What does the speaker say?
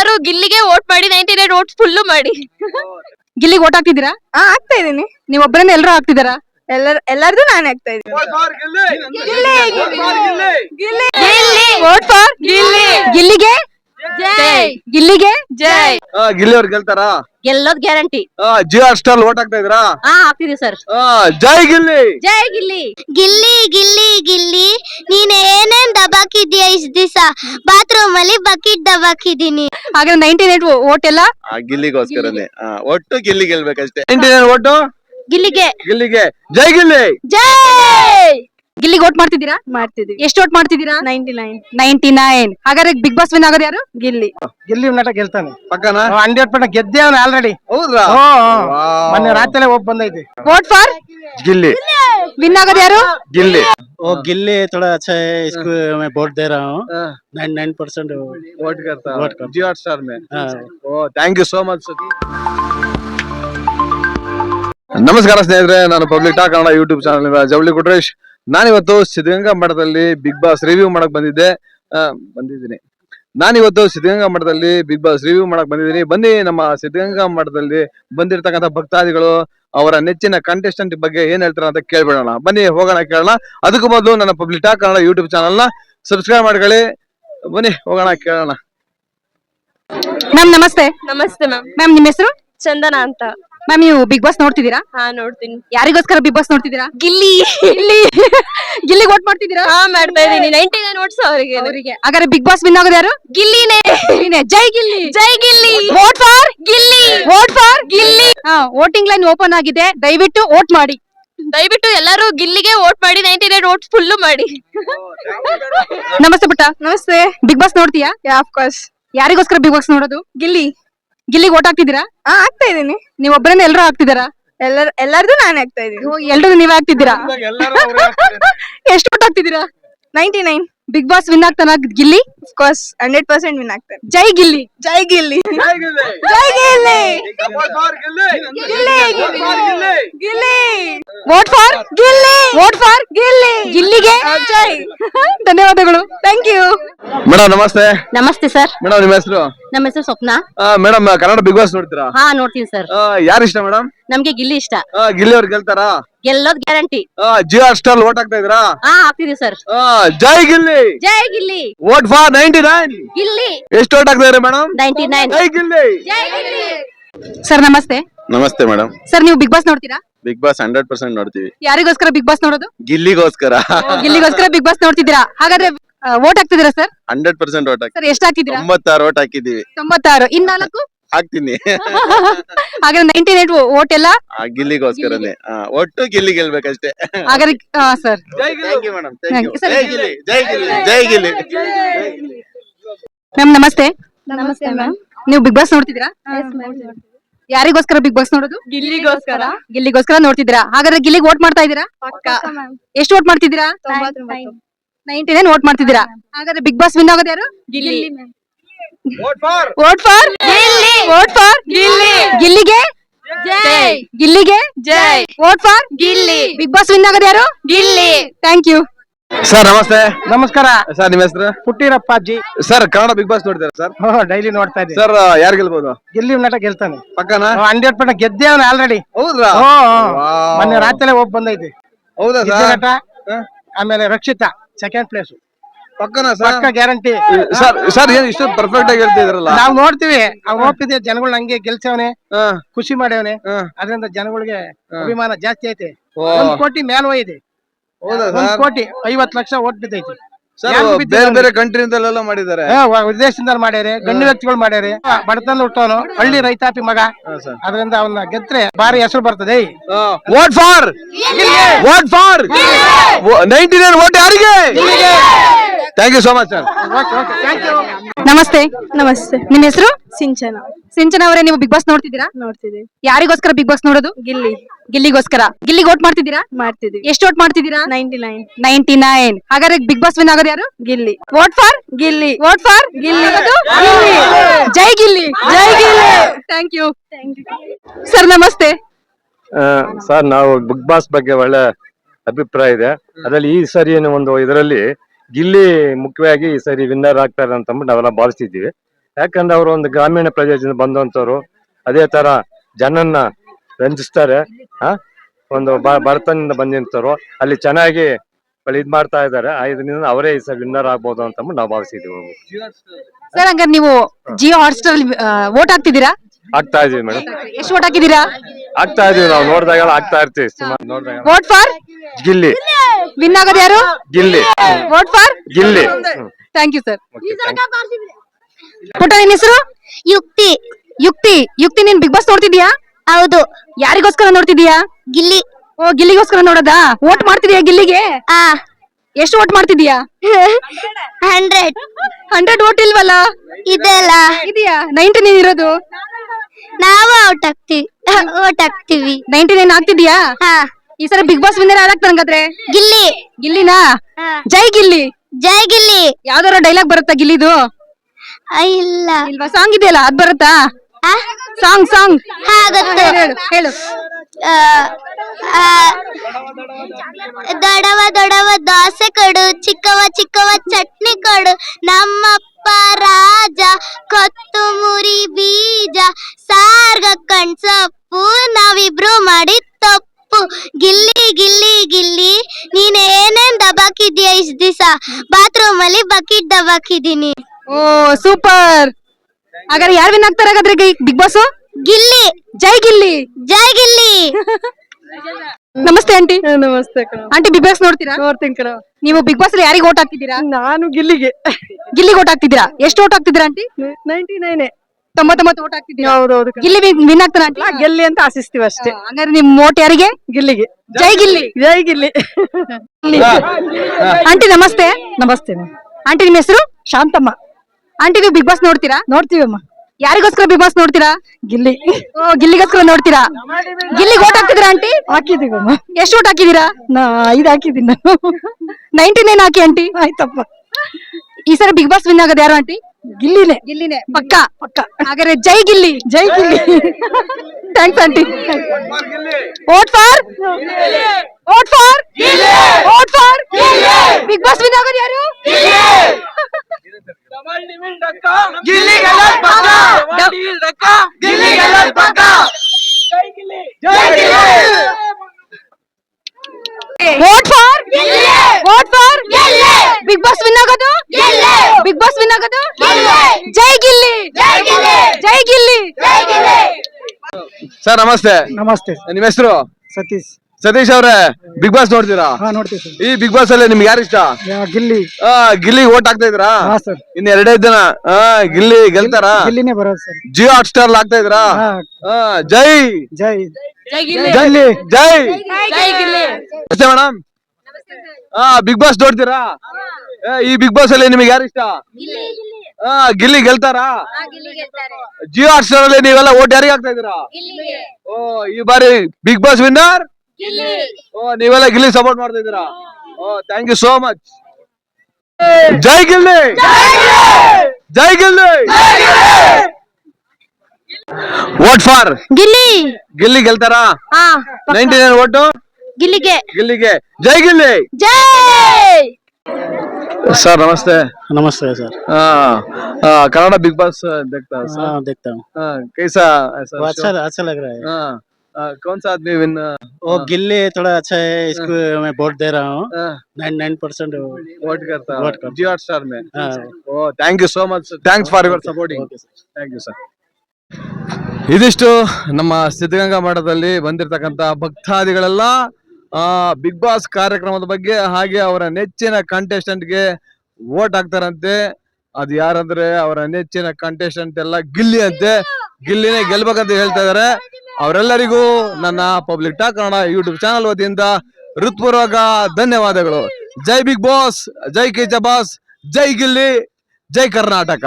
ಎಲ್ಲರೂ ಗಿಲ್ಲಿಗೆ ವೋಟ್ ಮಾಡಿ ನೈನ್ಟಿ ನೈನ್ ವೋಟ್ ಫುಲ್ಲು ಮಾಡಿ. ಗಿಲ್ಲಿಗೆ ಓಟ್ ಹಾಕ್ತಿದ್ದೀರಾ? ಹಾ ಆಗ್ತಾ ಇದೀನಿ ನೀವ್ ಒಬ್ಬರನ್ನ ಎಲ್ಲರೂ ಹಾಕ್ತಿದ್ದಾರಾ? ಎಲ್ಲರ ಎಲ್ಲಾರ್ದು ನಾನೇ ಆಗ್ತಾ ಇದ್ದೀನಿ. ಗಿಲ್ಲಿ. Vote for Gilli. ಗಿಲ್ಲಿಗೆ ಜೈ. ಗಿಲ್ಲಿಗೆ? ಜೈ. ಆ, ಗಿಲ್ಲಿ ಅವ್ರು ಗೆಲ್ತಾರಾ? ಗೆಲ್ಲೋದ್ guarantee. Jio Hotstar vote ಹಾಕ್ತಾ ಇದ್ರಾ ಹಾ ಹಾಕ್ತಿದೀವಿ ಸರ್. ಆ, ಜೈ ಗಿಲ್ಲಿ. ಜೈ ಗಿಲ್ಲಿ. ಗಿಲ್ಲಿ ಗಿಲ್ಲಿ ಗಿಲ್ಲಿ ನೀನ್ ಏನೇನ್ ದಬಾಕಿದ್ಯಾ ಇಷ್ಟ ದಿವಸ? ಬಾತ್ರೂಮ್ ಅಲ್ಲಿ ಬಕೆಟ್ ದಬಾಕಿದೀನಿ ಹಾಗಾದ್ರೆ ನೈನ್ಟಿ ಏಟ್ ಓಟ್ ಎಲ್ಲ? ಆ ಗಿಲ್ಲಿಗೋಸ್ಕರನೇ. ಆ, ಒಟ್ಟು ಗಿಲ್ಲಿ ಗೆಲ್ಬೇಕಷ್ಟೇ. ಇಂಡಿಯನ್ ಒಟ್ಟು ಗಿಲ್ಲಿಗೆ. ಗಿಲ್ಲಿಗೆ. ಜೈ ಗಿಲ್ಲಿ. ಜೈ. ಗಿಲ್ಲಿಗೆ ಓಟ್ ಮಾಡ್ತಿದ್ದೀರಾ ಮಾಡ್ತಿದೀವಿ ಎಷ್ಟು ಓಟ್ ಮಾಡ್ತಿದ್ದೀರಾ ನೈನ್ಟಿ ನೈನ್ ನೈನ್ಟಿ ನೈನ್ ಹಾಗಾದ್ರೆ ಬಿಗ್ ಬಾಸ್ ವಿನ್ ಆಗೋದು ಯಾರು ಗಿಲ್ಲಿ ಗಿಲ್ಲಿ ನಟ ಗೆಲ್ತಾನೆ ಪಕ್ಕನಾ ಹಂಡ್ರೆಡ್ ಪರ್ಸೆಂಟ್ ಗೆದ್ದೆ ಅವನು ಆಲ್ರೆಡಿ ಹೌದ್ರಾ ಮೊನ್ನೆ ರಾತ್ರಿ ಹೋಗಿ ಬಂದೈತಿ ವೋಟ್ ಫಾರ್ ಗಿಲ್ಲಿ ವಿನ್ ಆಗೋದು ಯಾರು ಗಿಲ್ಲಿ वो गिल्ली थोड़ा अच्छा है इसको मैं वोट दे रहा हूँ हाँ। नाइन नाइन परसेंट वोट करता वोट करता। जियो हाट स्टार में oh thank you so much ನಮಸ್ಕಾರ ಸ್ನೇಹಿತರೆ ನಾನು public talk Kannada YouTube channel ಇಂದ ಜವಳಿ ಕುಟ್ರೇಶ್ ನಾನಿವತ್ತು ಸಿದ್ಧಗಂಗಾ ಮಠದಲ್ಲಿ ಬಿಗ್ ಬಾಸ್ ರಿವ್ಯೂ ಮಾಡಕ್ ಬಂದಿದ್ದೆ. ಆ, ಬಂದಿದ್ದೀನಿ. ನಾನಿವತ್ತು ಸಿದ್ಧಗಂಗಾ ಮಠದಲ್ಲಿ ಬಿಗ್ ಬಾಸ್ ರಿವ್ಯೂ ಮಾಡಕ್ ಬಂದಿದ್ದೀನಿ. ಬನ್ನಿ ನಮ್ಮ ಸಿದ್ಧಗಂಗಾ ಮಠದಲ್ಲಿ ಬಂದಿರತಕ್ಕಂಥ ಭಕ್ತಾದಿಗಳು ಅವರ ನೆಚ್ಚಿನ ಕಂಟೆಸ್ಟೆಂಟ್ ಬಗ್ಗೆ ಏನ್ ಹೇಳ್ತಾರ ಅಂತ ಕೇಳ್ಬಿಡೋಣ. ಬನ್ನಿ ಹೋಗೋಣ ಕೇಳೋಣ. ಅದಕ್ಕೂ ಮೊದಲು ನನ್ನ ಪಬ್ಲಿಕ್ ಟಾಕ್ ಕನ್ನಡ ಯೂಟ್ಯೂಬ್ ಚಾನಲ್ನ ನ ಸಬ್ಸ್ಕ್ರೈಬ್ ಮಾಡ್ಕೊಳ್ಳಿ. ಬನ್ನಿ ಹೋಗೋಣ ಕೇಳೋಣ. ಮ್ಯಾಮ್ ನಮಸ್ತೆ. ನಮಸ್ತೆ ಮ್ಯಾಮ್ ಮ್ಯಾಮ್ ನಿಮ್ಮ ಹೆಸರು? ಚಂದನ ಅಂತ. ಮ್ಯಾಮ್ ನೀವು ಬಿಗ್ ಬಾಸ್ ನೋಡ್ತಿದ್ದೀರಾ? ಹಾ ನೋಡ್ತೀನಿ. ಯಾರಿಗೋಸ್ಕರ ಬಿಗ್ ಬಾಸ್ ನೋಡ್ತಿದ್ದೀರಾ? ಗಿಲ್ಲಿ. ಗಿಲ್ಲಿ. ಗಿಲ್ಲಿಗೆ ಓಟ್ ಮಾಡ್ತಿದ್ದೀರಾ? ಹಾ ಮಾಡ್ತಾ ಇದೀನಿ ನೈನ್ಟಿ ನೈನ್ ಓಟ್ಸ್ ಅವರಿಗೆ. ಅವರಿಗೆ. ಹಾಗಾದ್ರೆ ಬಿಗ್ ಬಾಸ್ ವಿನ್ ಆಗೋದು ಯಾರು? ಗಿಲ್ಲಿನೇ. ಗಿಲ್ಲಿನೇ. ಜೈ ಗಿಲ್ಲಿ. ಜೈ Gilli. Vote for Gilli. Vote for Gilli. ಹಾ ವೋಟಿಂಗ್ ಲೈನ್ ಓಪನ್ ಆಗಿದೆ. ದಯವಿಟ್ಟು ವೋಟ್ ಮಾಡಿ. ದಯವಿಟ್ಟು ಎಲ್ಲರೂ ಗಿಲ್ಲಿಗೆ ವೋಟ್ ಮಾಡಿ. ನೈನ್ಟಿ ನೈನ್ ವೋಟ್ ಫುಲ್ ಮಾಡಿ. ನಮಸ್ತೆ ಪುಟ್ಟ. ನಮಸ್ತೆ. ಬಿಗ್ ಬಾಸ್ ನೋಡ್ತೀಯಾ? ಆಫ್ ಕೋರ್ಸ್ ಯಾರಿಗೋಸ್ಕರ ಬಿಗ್ ಬಾಸ್ ನೋಡೋದು? ಗಿಲ್ಲಿ. ಗಿಲ್ಲಿಗೆ ಓಟ್ ಹಾಕ್ತಿದ್ದೀರಾ? ಹಾ ಆಗ್ತಾ ಇದೀನಿ ನೀವ್ ಒಬ್ಬರನ್ನ ಎಲ್ಲರೂ ಹಾಕ್ತಿದ್ದೀರಾ? ಎಲ್ಲರ ಎಲ್ಲಾರ್ದು ನಾನೇ ಆಗ್ತಾ ಇದೀನಿ ಎಲ್ರು ನೀವ್ ಹಾಕ್ತಿದ್ದೀರಾ. ಎಷ್ಟು vote ಹಾಕ್ತಿದ್ದೀರಾ? Ninety nine. Bigg Boss win ಆಗ್ತಾನ Gilli? Course hundred percent win ಆಗ್ತಾನೆ. ಜೈ ಗಿಲ್ಲಿ. ಜೈ ಗಿಲ್ಲಿ. ಜೈ ಗಿಲ್ಲಿ. ಜೈ Gilli. Gilli. Vote for Gilli. Vote for Gilli. ಗಿಲ್ಲಿಗೆ ಜೈ. ಧನ್ಯವಾದಗಳು. ಥ್ಯಾಂಕ್ ಯು ಮೇಡಮ್ ನಮಸ್ತೆ. ನಮಸ್ತೆ ಸರ್. ಮೇಡಮ್ ನಿಮ್ಮ ಹೆಸರು? ನಮ್ಮ ಹೆಸರು Swapna. Madam Kannada Bigg Boss ನೋಡ್ತೀರಾ? ಹಾ ನೋಡ್ತೀನಿ ಸರ್. ಯಾರು ಇಷ್ಟ ಮೇಡಮ್? ನಮ್ಗೆ ಗಿಲ್ಲಿ ಇಷ್ಟ. ಗಿಲ್ಲಿ ಅವ್ರು ಗೆಲ್ತಾರಾ? ಗೆಲ್ಲೋದ್ guarantee. Jio Hotstar vote ಹಾಕ್ತಾ ಇದ್ರಾ ಹಾ ಹಾಕ್ತಿದೀವಿ ಸರ್. ಜೈ ಗಿಲ್ಲಿ. ಜೈ Gilli. Vote for ninety nine Gilli. ಎಷ್ಟು ಓಟ್ ಹಾಕ್ತಾ ಇದ್ರಿ ಮೇಡಮ್ ನೈನ್ಟಿ ನೈನ್ ಜೈ ಗಿಲ್ಲಿ. ಜೈ ಗಿಲ್ಲಿ. ಸರ್ ನಮಸ್ತೆ. ನಮಸ್ತೆ ಮೇಡಮ್ ಸರ್ ನೀವು ಬಿಗ್ ಬಾಸ್ ನೋಡ್ತೀರಾ? ಬಿಗ್ ಬಾಸ್ ಹಂಡ್ರೆಡ್ ಪರ್ಸೆಂಟ್ ನೋಡ್ತೀವಿ. ಯಾರಿಗೋಸ್ಕರ ಬಿಗ್ ಬಾಸ್ ನೋಡೋದು? ಗಿಲ್ಲಿಗೋಸ್ಕರ. ಗಿಲ್ಲಿಗೋಸ್ಕರ ಬಿಗ್ ಬಾಸ್ ನೋಡ್ತಿದ್ದೀರಾ? ಹಾಗಾದ್ರೆ ವೋಟ್ ಹಾಕ್ತಿದ್ದೀರಾ ಸರ್? ಹಂಡ್ರೆಡ್ ಪರ್ಸೆಂಟ್ ಓಟ್ ಹಾಕಿ ಸರ್ ಎಷ್ಟು ಹಾಕ್ತಿದ್ದೀರಾ ತೊಂಬತ್ತಾರು ಓಟ್ ಹಾಕಿದೀವಿ ತೊಂಬತ್ತಾರು. ಇನ್ ಹಾಕ್ತೀನಿ. ಹಾಗಾದ್ರೆ ನೈನ್ಟಿ ನೈನ್ ಓಟ್ ಎಲ್ಲ? ಆ ಗಿಲ್ಲಿಗೋಸ್ಕರನೇ. ಆ, ಒಟ್ಟು ಗಿಲ್ಲಿ ಗೆಲ್ಬೇಕಷ್ಟೇ. ಹಾಗಾದ್ರೆ sir thank you madam thank you ಜೈ ಗಿಲ್ಲಿ. ಜೈ ಗಿಲ್ಲಿ. ಜೈ ಗಿಲ್ಲಿ. ಮ್ಯಾಮ್ ನಮಸ್ತೆ. ನಮಸ್ತೆ ಮ್ಯಾಮ್ ನೀವು ಬಿಗ್ ಬಾಸ್ ನೋಡ್ತಿದ್ದೀರಾ? ಯಾರಿಗೋಸ್ಕರ ಬಿಗ್ ಬಾಸ್ ನೋಡೋದು? ಗಿಲ್ಲಿಗೋಸ್ಕರ. ಗಿಲ್ಲಿಗೋಸ್ಕರ ನೋಡ್ತಿದ್ದೀರಾ? ಹಾಗಾದ್ರೆ ಗಿಲ್ಲಿಗೆ ವೋಟ್ ಮಾಡ್ತಾ ಇದ್ದೀರಾ? ಎಷ್ಟು ವೋಟ್ ಮಾಡ್ತಿದ್ದೀರಾ? ನೈನ್ಟಿ ನೈನ್ ವೋಟ್ ಮಾಡ್ತಿದ್ದೀರಾ? ಹಾಗಾದ್ರೆ ಬಿಗ್ ಬಾಸ್ ವಿನ್ ಆಗೋದು ಯಾರು? Gilli. Vote for vote for Gilli vote for Gilli ಗಿಲ್ಲಿಗೆ ಜೈ ಗಿಲ್ಲಿಗೆ ಜೈ vote for Gilli Bigg Boss win ಆಗೋದು ಯಾರು? ಗಿಲ್ಲಿ ಥ್ಯಾಂಕ್ ಯು ಸರ್ ನಮಸ್ತೆ. ನಮಸ್ಕಾರ. ಸರ್ ನಿಮ್ಮ ಹೆಸರು? Puttirappaji sir Kannada Bigg Boss ನೋಡ್ತೀರಾ ಸರ್ ಡೈಲಿ ನೋಡ್ತಾ ಇದ್ದೀನಿ. ಸರ್ ಯಾರು ಗೆಲ್ಬಹುದು ಗಿಲ್ಲಿ ನಟ ಗೆಲ್ತಾನೆ. ಪಕ್ಕನ? ಹಂಡ್ರೆಡ್ ಪರ್ಸೆಂಟ್ ಗೆದ್ದೆ ಅವನು ಆಲ್ರೆಡಿ ಹೌದ್ರಾ? ಮೊನ್ನೆ ರಾತ್ರಿ ಹೋಗಿ ಬಂದೈತಿ. ಹೌದಾ ಸರ್ ನಟ ಆಮೇಲೆ ರಕ್ಷಿತಾ ಸೆಕೆಂಡ್ ಪ್ಲೇಸ್ ಪಕ್ಕನಾ ಪಕ್ಕ ಗ್ಯಾರಂಟಿ. ಸರ್ ಸರ್ ಏನ್ ಇಷ್ಟು ಪರ್ಫೆಕ್ಟ್ ಆಗಿ ಹೇಳ್ತಿದ್ರಲ್ಲ? ನಾವ್ ನೋಡ್ತೀವಿ ಅವ್ನು ಒಪ್ಪಿದೆ ಜನಗಳು ಹಂಗೆ ಗೆಲ್ಸವನೆ ಹಾ, ಖುಷಿ ಮಾಡ್ಯವನೆ. ಹಾ. ಅದರಿಂದ ಜನಗಳಿಗೆ ಅಭಿಮಾನ ಜಾಸ್ತಿ ಐತೆ. ಓ, ಒಂದ್ ಕೋಟಿ ಮೇಲ್ ಹೋಗಿದೆ. ಹೌದಾ ಒಂದ್ ಸರ್? ಕೋಟಿ ಐವತ್ ಲಕ್ಷ ಓಟ್ ಬಿದ್ದೈತಿ. ಸರ್ ಯಾಕ್ ಬೇರೆ ಬಿದ್ದಿಲ್ಲ ಬೇರೆ ಕಂಟ್ರಿಯಿಂದಲೆಲ್ಲ ಮಾಡಿದ್ದಾರೆ. ಹಾ, ವ- ವಿದೇಶದಿಂದ ಮಾಡ್ಯಾರೆ ಗಣ್ಯ ವ್ಯಕ್ತಿಗಳು ಮಾಡ್ಯಾರೆ. ಬಡತನ ಹುಟ್ಟವನು ಹಳ್ಳಿ ರೈತಾಪಿ ಮಗ. ಸರ್. ಅದರಿಂದ ಅವನ್ನ ಗೆದ್ರೆ ಬಾರಿ ಹೆಸರು ಬರ್ತದೆ. Vote for vote for ninety nine vote ಯಾರಿಗೆ? Thank you so much sir ನಮಸ್ತೆ. ನಮಸ್ತೆ. ನಿಮ್ಮ ಹೆಸರು? ಸಿಂಚನ. ಸಿಂಚನ ಅವರೇ ನೀವು ಬಿಗ್ ಬಾಸ್ ನೋಡ್ತಿದ್ದೀರಾ? ನೋಡ್ತಿದ್ದೀವಿ. ಯಾರಿಗೋಸ್ಕರ ಬಿಗ್ ಬಾಸ್ ನೋಡೋದು? ಗಿಲ್ಲಿ. ಗಿಲ್ಲಿಗೋಸ್ಕರ. ಗಿಲ್ಲಿಗೆ ವೋಟ್ ಮಾಡ್ತಿದ್ದೀರಾ? ಮಾಡ್ತಿದ್ದೀವಿ. ಎಷ್ಟು ವೋಟ್ ಮಾಡ್ತಿದ್ದೀರಾ? Ninety nine. Ninety nine. ಹಾಗಾದ್ರೆ ಬಿಗ್ ಬಾಸ್ ವಿನ್ ಆಗೋದು ಯಾರು? Gilli. Vote for? Gilli. Vote for? Gilli. ಜೈ ಗಿಲ್ಲಿ. ಜೈ ಗಿಲ್ಲಿ. ಥ್ಯಾಂಕ್ ಯು ಸರ್ ನಮಸ್ತೆ. ಸರ್ ನಾವು ಬಿಗ್ ಬಾಸ್ ಬಗ್ಗೆ ಒಳ್ಳೆ ಅಭಿಪ್ರಾಯ ಇದೆ. ಅದರಲ್ಲಿ ಈ ಸರಿ ಒಂದು ಇದರಲ್ಲಿ ಗಿಲ್ಲಿ ಮುಖ್ಯವಾಗಿ ಈ ಸರಿ ವಿನ್ನರ್ ಆಗ್ತಾರೆ ಅಂತ ಅಂದ್ಬಿಟ್ಟು ನಾವೆಲ್ಲ ಭಾವಿಸ್ತಿದ್ದೀವಿ. ಯಾಕಂದ್ರೆ ಅವರು ಒಂದು ಗ್ರಾಮೀಣ ಪ್ರದೇಶದಿಂದ ಬಂದಂತವ್ರು ಅದೇ ತರ ಜನನ್ನ ರಂಜಿಸ್ತಾರೆ. ಆ ಒಂದು ಬಡತನದಿಂದ ಬಂದಿರ್ತಾರೋ ಅಲ್ಲಿ ಚೆನ್ನಾಗಿ ಇದು ಮಾಡ್ತಾ ಇದ್ದಾರೆ. ಇದರಿಂದ ಅವರೇ ಈ ವಿನ್ನರ್ ಆಗ್ಬೋದು ಅಂತ ನಾವು ಭಾವಿಸಿದೀವಿ ಸರ್ ಹಂಗಾರೆ ನೀವು ಜಿಯೋ ಹಾಟ್ಸ್ಟಾರ್ ವೋಟ್ ಹಾಕ್ತಿದ್ದೀರಾ? ಆಗ್ತಾ ಇದೀವಿ ಮೇಡಮ್ ಎಷ್ಟು ವೋಟ್ ಹಾಕಿದ್ದೀರಾ? ಆಗ್ತಾ ಇದೀವಿ ನಾವು ನೋಡಿದಾಗ ಆಗ್ತಾ ಇರ್ತೀವಿ. ಸುಮಾರು ನೋಡಿದಾಗ ವೋಟ್ ಫಾರ್ ಗಿಲ್ಲಿ. ವಿನ್ ಆಗೋದು ಯಾರು? Gilli. Vote for Gilli. Thank you sir. ಪುಟ್ಟ ನಿನ್ ಹೆಸರು? ಯುಕ್ತಿ. ಯುಕ್ತಿ. ಯುಕ್ತಿ ನೀನ್ ಬಿಗ್ ಬಾಸ್ ನೋಡ್ತಿದ್ಯಾ ಹೌದು. ಯಾರಿಗೋಸ್ಕರ ನೋಡ್ತಿದ್ಯಾ ಗಿಲ್ಲಿ. ಓ ಗಿಲ್ಲಿಗೋಸ್ಕರ ನೋಡೋದಾ? ವೋಟ್ ಮಾಡ್ತಿದ್ಯಾ ಗಿಲ್ಲಿಗೆ? ಆ. ಎಷ್ಟು ವೋಟ್ ಮಾಡ್ತಿದ್ಯಾ? ಹಂಡ್ರೆಡ್. ಹಂಡ್ರೆಡ್ ವೋಟ್ ಇಲ್ವಲ್ಲ? ಇದೆಲ್ಲ ಇದೆಯಾ? ನೈನ್ಟಿ ನೈನ್ ಇರೋದು. ನಾವು ಔಟ್ ಆಗ್ತೀವಿ. ಔಟ್ ಆಗ್ತೀವಿ. ನೈನ್ಟಿ ನೈನ್ ಆಗ್ತಿದ್ಯಾ? ಹಾ. ಈ ಸಲ ಬಿಗ್ ಬಾಸ್ ವಿನ್ನರ್ ಯಾರಾಗ್ತಾರ ಹಂಗಾದ್ರೆ ಗಿಲ್ಲಿ. ಗಿಲ್ಲಿನಾ? ಜೈ ಗಿಲ್ಲಿ. ಜೈ ಗಿಲ್ಲಿ. ಯಾವ್ದಾರ ಡೈಲಾಗ್ ಬರುತ್ತಾ ಗಿಲ್ಲಿದು? ಆ, ಇಲ್ಲ. ಇಲ್ವಾ? ಸಾಂಗ್ ಇದೆಯಲ್ಲ ಅದ್ ಬರುತ್ತಾ? ಆ? ಸಾಂಗ್ ಸಾಂಗ್ ಹಾ, ಗೊತ್ತು. ಹೇಳು ಹೇಳು. ಆ, ಆ, ದೊಡವ ದೊಡವ ದೋಸೆ ಕೊಡು ಚಿಕ್ಕವ ಚಿಕ್ಕವ ಚಟ್ನಿ ಕೊಡು ನಮ್ಮಪ್ಪ ರಾಜ ಕೊತ್ತುಮುರಿ ಬೀಜ ಸಾರ್ಗ ಕಣ್ಸಪ್ಪು ನಾವಿಬ್ರು ಮಾಡಿ ತಪ್ಪು. ಗಿಲ್ಲಿ ಗಿಲ್ಲಿ ಗಿಲ್ಲಿ ನೀನ್ ಏನೇನ್ ದಬಾಕಿದ್ಯಾ ಇಷ್ಟ ದಿವಸ ಬಾತ್ರೂಮ್ ಅಲ್ಲಿ ಬಕೆಟ್ ದಬಾಕಿದೀನಿ ಓ ಸೂಪರ್. ಹಾಗಾದ್ರೆ ಯಾರು ವಿನ್ ಆಗ್ತಾರೆ ಹಾಗಾದ್ರೆ ಬಿಗ್ ಬಾಸ್ ಗಿಲ್ಲಿ. ಜೈ ಗಿಲ್ಲಿ. ಜೈ ಗಿಲ್ಲಿ. ನಮಸ್ತೆ ಆಂಟಿ. ನಮಸ್ತೆ ಆಂಟಿ ಬಿಗ್ ಬಾಸ್ ನೋಡ್ತೀರಾ? ನೋಡ್ತೀನಿ ಕಣ. ನೀವು ಬಿಗ್ ಬಾಸ್ ಅಲ್ಲಿ ಯಾರಿಗೆ ಓಟ್ ಹಾಕ್ತಿದ್ದೀರಾ? ನಾನು ಗಿಲ್ಲಿಗೆ. ಗಿಲ್ಲಿಗೆ ಓಟ್ ಹಾಕ್ತಿದ್ದೀರಾ? ಎಷ್ಟು ಓಟ್ ಹಾಕ್ತಿದ್ದೀರಾ ಆಂಟಿ? ನೈನ್ಟಿ ನೈನ್ ತೊಂಬತ್ತೊಂಬತ್ತು ಓಟ್ ಹಾಕ್ತಿದ್ದೀರಾ? ಹೌದೌದು ಗಿಲ್ಲಿ ವಿನ್ ಆಗ್ತಾನ ಆಂಟಿ? ಗೆಲ್ಲಿ ಅಂತ ಆಶಿಸ್ತೀವಿ ಅಷ್ಟೇ. ಹಂಗಾದ್ರೆ ನಿಮ್ ಓಟ್ ಯಾರಿಗೆ? ಗಿಲ್ಲಿಗೆ. ಜೈ ಗಿಲ್ಲಿ. ಜೈ ಗಿಲ್ಲಿ. ಆಂಟಿ ನಮಸ್ತೆ. ನಮಸ್ತೆ ಆಂಟಿ ನಿಮ್ಮ ಹೆಸರು? ಶಾಂತಮ್ಮ. ಆಂಟಿ ನೀವು ಬಿಗ್ ಬಾಸ್ ನೋಡ್ತೀರಾ? ನೋಡ್ತೀವಮ್ಮ ಯಾರಿಗೋಸ್ಕರ ಬಿಗ್ ಬಾಸ್ ನೋಡ್ತೀರಾ? ಗಿಲ್ಲಿ. ಓ ಗಿಲ್ಲಿಗೋಸ್ಕರ ನೋಡ್ತೀರಾ? ಗಿಲ್ಲಿ ಓಟ್ ಹಾಕ್ತಿದ್ದೀರಾ ಆಂಟಿ? ಹಾಕಿದೀವಮ್ಮ ಎಷ್ಟು ಓಟ್ ಹಾಕಿದೀರಾ ನಾ ಐದು ಹಾಕಿದ್ದೀನಿ ನಾನು ನೈನ್ಟಿ ನೈನ್ ಹಾಕಿ ಆಂಟಿ. ಆಯ್ತಪ್ಪ. ಈ ಸಲ ಬಿಗ್ ಬಾಸ್ ವಿನ್ ಆಗೋದು ಯಾರು ಆಂಟಿ? ಗಿಲ್ಲಿನೇ ಗಿಲ್ಲಿನೇ ಪಕ್ಕ ಪಕ್ಕ ಹಾಗಾದ್ರೆ ಜೈ ಗಿಲ್ಲಿ ಜೈ Gilli thanks aunty vote for vote for vote for Bigg Boss win ಆಗೋದು ಯಾರು vote for vote for Bigg Boss win ಆಗೋದು ಬಿಗ್ ಬಾಸ್ ವಿನ್ ಆಗೋದು? ಜೈ ಗಿಲ್ಲಿ. ಜೈ ಗಿಲ್ಲಿ. ಸರ್ ನಮಸ್ತೆ. ನಮಸ್ತೆ. ನಿಮ್ಮ ಹೆಸರು? ಸತೀಶ್. ಸತೀಶ್ ಅವ್ರೆ ಬಿಗ್ ಬಾಸ್ ನೋಡ್ತೀರಾ? ಹಾ ನೋಡ್ತೀವಿ ಸರ್. ಈ ಬಿಗ್ ಬಾಸ್ ಅಲ್ಲಿ ನಿಮ್ಗೆ ಯಾರು ಇಷ್ಟ ಗಿಲ್ಲಿ. ಆ ಗಿಲ್ಲಿ ಓಟ್ ಹಾಕ್ತಾ ಇದ್ರಾ ಹಾ ಸರ್. ಇನ್ ಎರಡೇ ದಿನ ಆ ಗಿಲ್ಲಿ ಗೆಲ್ತಾರ? ಗಿಲ್ಲಿನೇ ಬರೋದು ಸರ್. ಜಿಯೋ ಹಾಟ್ ಸ್ಟಾರ್ ಹಾಕ್ತಾ ಇದ್ರಾ ಹಾ. ಆ, ಜೈ. ಜೈ. ಗಿಲ್ಲಿ. ಜೈ ನಮಸ್ತೆ ಮೇಡಮ್ ಹಾ ಬಿಗ್ ಬಾಸ್ ನೋಡ್ತೀರಾ? ಏ, ಈ ಬಿಗ್ ಬಾಸ್ ಅಲ್ಲಿ ನಿಮಗೆ ಯಾರು ಇಷ್ಟ? ಹಾ ಗಿಲ್ಲಿ. ಗೆಲ್ತಾರಾ? ಜಿಯೋ ಹಾಟ್ಸ್ಟಾರ್ ಅಲ್ಲಿ ನೀವೆಲ್ಲ ಓಟ್ ಯಾರಿಗೆ ಹಾಕ್ತಾ ಇದೀರಾ ಓ ಈ ಬಾರಿ ಬಿಗ್ ಬಾಸ್ ವಿನ್ನರ್ ಓ ನೀವೆಲ್ಲ ಗಿಲ್ಲಿ ಸಪೋರ್ಟ್ ಮಾಡ್ತಾ ಇದೀರಾ ಓ ಥ್ಯಾಂಕ್ ಯು ಸೋ ಮಚ್ ಜೈ ಗಿಲ್ಲಿ! ಜೈ Gilli! Vote for Gilli. Gilli ಗೆಲ್ತಾರಾ? ಹಾ ನೈನ್ಟಿ ನೈನ್ ಓಟು ಗಿಲ್ಲಿಗೆ. ಗಿಲ್ಲಿಗೆ. ಜೈ ಗಿಲ್ಲಿ! ಜೈ! सर नमस्ते नमस्ते सर हाँ हाँ, कनाडा बिग बॉस देखता है सर हाँ देखता हूँ हाँ, कैसा ऐसा वो show? अच्छा अच्छा लग रहा है हाँ, हाँ, कौन सा आदमी विन वो गिल्ली थोड़ा अच्छा है इसको मैं वोट दे रहा हूँ हाँ, नाइन नाइन परसेंट वोट करता वोट करता जियो स्टार में हाँ oh thank you so much thanks for your supporting okay sir thank you sir ಇದಿಷ್ಟು ನಮ್ಮ ಸಿದ್ಧಗಂಗಾ ಮಠದಲ್ಲಿ ಬಂದಿರತಕ್ಕಂತ ಭಕ್ತಾದಿಗಳೆಲ್ಲ ಆ ಬಿಗ್ ಬಾಸ್ ಕಾರ್ಯಕ್ರಮದ ಬಗ್ಗೆ ಹಾಗೆ ಅವರ ನೆಚ್ಚಿನ ಕಂಟೆಸ್ಟೆಂಟ್ಗೆ ವೋಟ್ ಹಾಕ್ತಾರಂತೆ. ಅದು ಯಾರಂದ್ರೆ ಅವರ ನೆಚ್ಚಿನ ಕಂಟೆಸ್ಟೆಂಟ್ ಎಲ್ಲ ಗಿಲ್ಲಿ ಅಂತೆ. ಗಿಲ್ಲಿನೇ ಗೆಲ್ಬೇಕಂತ ಹೇಳ್ತಾ ಇದಾರೆ. ಅವರೆಲ್ಲರಿಗೂ ನನ್ನ public talk Kannada YouTube channel ವತಿಯಿಂದ ಹೃತ್ಪೂರ್ವಕ ಧನ್ಯವಾದಗಳು. ಜೈ ಬಿಗ್ ಬಾಸ್ ಜೈ ಕೆ ಬಾಸ್ ಜೈ ಗಿಲ್ಲಿ, ಜೈ ಕರ್ನಾಟಕ.